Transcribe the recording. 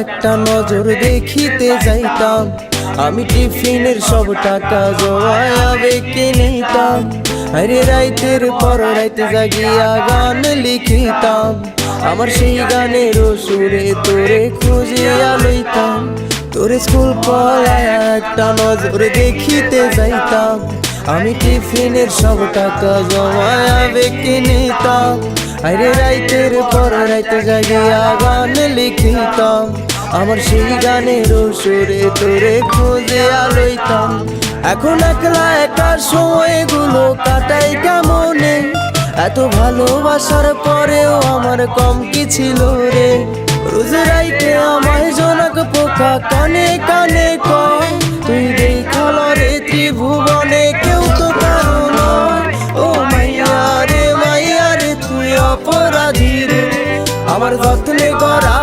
একটা নজর দেখিতে যাইতাম। আমি টিফিনের সব টাকা জমায় আবেগে নিতাম। আরে রাইতের পর রাইতে জাগিয়া গান লিখিতাম। আমার সেই গানের সুরে তোরে খুঁজিয়া লইতাম। তোরে স্কুল পড়ায় একটা নজর দেখিতে যাইতাম। আমি টিফিনের সব টাকা জমায় আবেগে নিতাম? আরে রাইতের পর রাইতে জাগিয়া গান লিখিতাম। আমার সেই গানের সুরে তোরে খুঁজে আলইতাম। এখন একলা একা সময়গুলো কাটাই কেমনে? এত ভালোবাসার পরেও আমার কম কি ছিল রে? রোজ রাইতে আমায় জনক পোকা কানে কানে রাজির আমার যত্নে করা